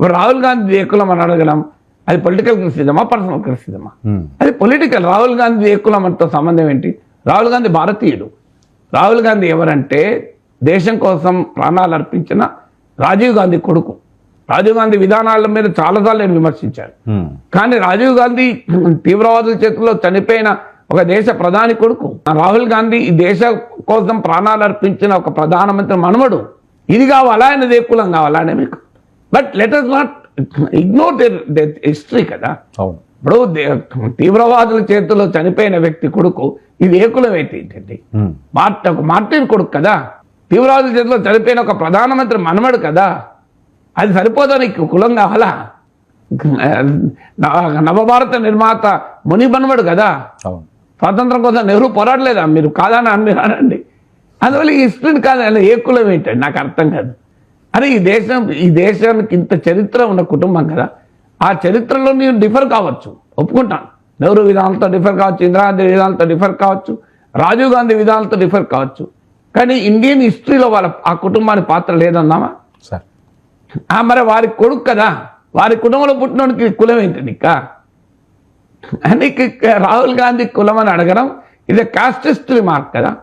ఇప్పుడు రాహుల్ గాంధీ ఏ కులం అని అడగడం అది పొలిటికల్ క్రిసిజమా పర్సనల్ క్రిసిజమా ఉమ్, అది పొలిటికల్ రాహుల్ గాంధీ అంతో సంబంధం ఏంటి? రాహుల్ గాంధీ భారతీయుడు. రాహుల్ గాంధీ ఎవరంటే దేశం కోసం ప్రాణాలు అర్పించిన రాజీవ్ గాంధీ కొడుకు. రాజీవ్ గాంధీ విధానాల మీద చాలాసార్లు నేను విమర్శించాను. ఉమ్, కానీ రాజీవ్ గాంధీ తీవ్రవాదుల చేతుల్లో చనిపోయిన ఒక దేశ ప్రధాని కొడుకు. రాహుల్ గాంధీ ఈ దేశ కోసం ప్రాణాలు అర్పించిన ఒక ప్రధానమంత్రి మనవడు ఇది కావాలా? ఆయన ఏ కులం కావాలా? మీకు. But let us not ignore history కదా. ఇప్పుడు తీవ్రవాదుల చేతిలో చనిపోయిన వ్యక్తి కొడుకు ఇది ఏ కులం అయితే ఏంటండి? ఉమ్, మార్ట్ ఒక మార్టిన్ కొడుకు కదా. తీవ్రవాదుల చేతిలో చనిపోయిన ఒక ప్రధానమంత్రి మనమడు కదా. అది సరిపోదా నీకు కులం కావాలా? నవ- నవభారత నిర్మాత ముని మనవడు కదా. స్వాతంత్రం కోసం నెహ్రూ పోరాడలేదా? మీరు కాదని అని మీరు అనండి. అందువల్ల ఈ హిస్టరీని కాదు ఏ కులం ఏంటండి? నాకు అర్థం కాదు. అరే ఈ దేశం ఈ దేశానికి ఇంత చరిత్ర ఉన్న కుటుంబం కదా. ఆ చరిత్రలో నేను డిఫర్ కావచ్చు. ఒప్పుకుంటాను. నెహ్రూ విధానాలతో డిఫర్ కావచ్చు ఇందిరాగాంధీ విధానాలతో డిఫర్ కావచ్చు రాజీవ్ గాంధీ విధానాలతో డిఫర్ కావచ్చు. కానీ ఇండియన్ హిస్టరీలో వాళ్ళ ఆ కుటుంబానికి పాత్ర లేదన్నామా సార్. ఆ మరి వారి కొడుకు కదా. వారి కుటుంబంలో పుట్టినోడికి కులం ఏంటండి ఇంకా అని రాహుల్ గాంధీ కులం అని అడగడం ఇది కాస్ట్ హిస్టరీ మార్క్ కదా.